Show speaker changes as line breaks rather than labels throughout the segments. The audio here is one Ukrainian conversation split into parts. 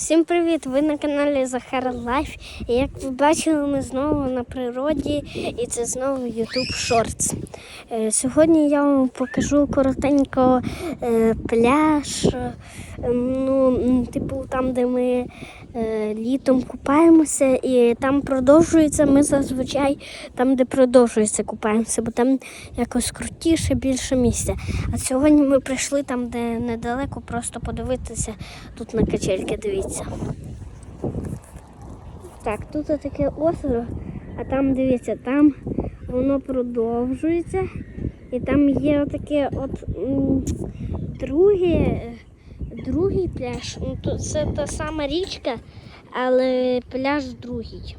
Всім привіт! Ви на каналі Захар Лайф. І як ви бачили, ми знову на природі, і це знову YouTube Shorts. Е, Сьогодні я вам покажу коротенько е, пляж. е, Ну, типу, там, де ми е, літом купаємося, і там продовжується. Ми зазвичай там, де продовжується, купаємося, бо там якось крутіше, більше місця. А сьогодні ми прийшли там, де недалеко, просто подивитися тут на качельки. Дивіться. Так, тут таке озеро, а там дивіться, там воно продовжується. І там є отаке от друге, другий пляж. Ну, це та сама річка, але пляж другий.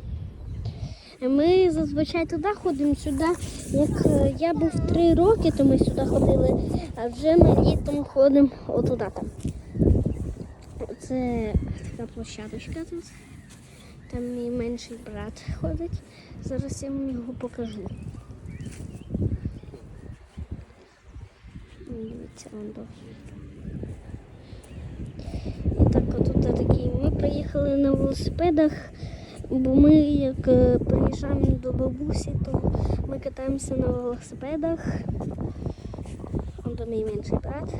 Ми зазвичай туди ходимо сюди. Як е, я був три роки, то ми сюди ходили, а вже ми літом ходимо отуди там. Це така площадочка тут. Там мій менший брат ходить. Зараз я вам його покажу. Дивіться, он до. І так, отут такий. Ми приїхали на велосипедах, бо ми як е, приїжджаємо до бабусі, то ми катаємося на велосипедах. Он до мій менший брат.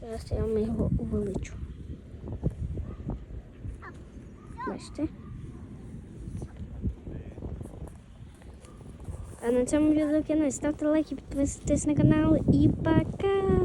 Зараз я вам його увеличу. Бачите? А на цьому відео кінець. Ставте лайки, підписуйтесь на канал і пока!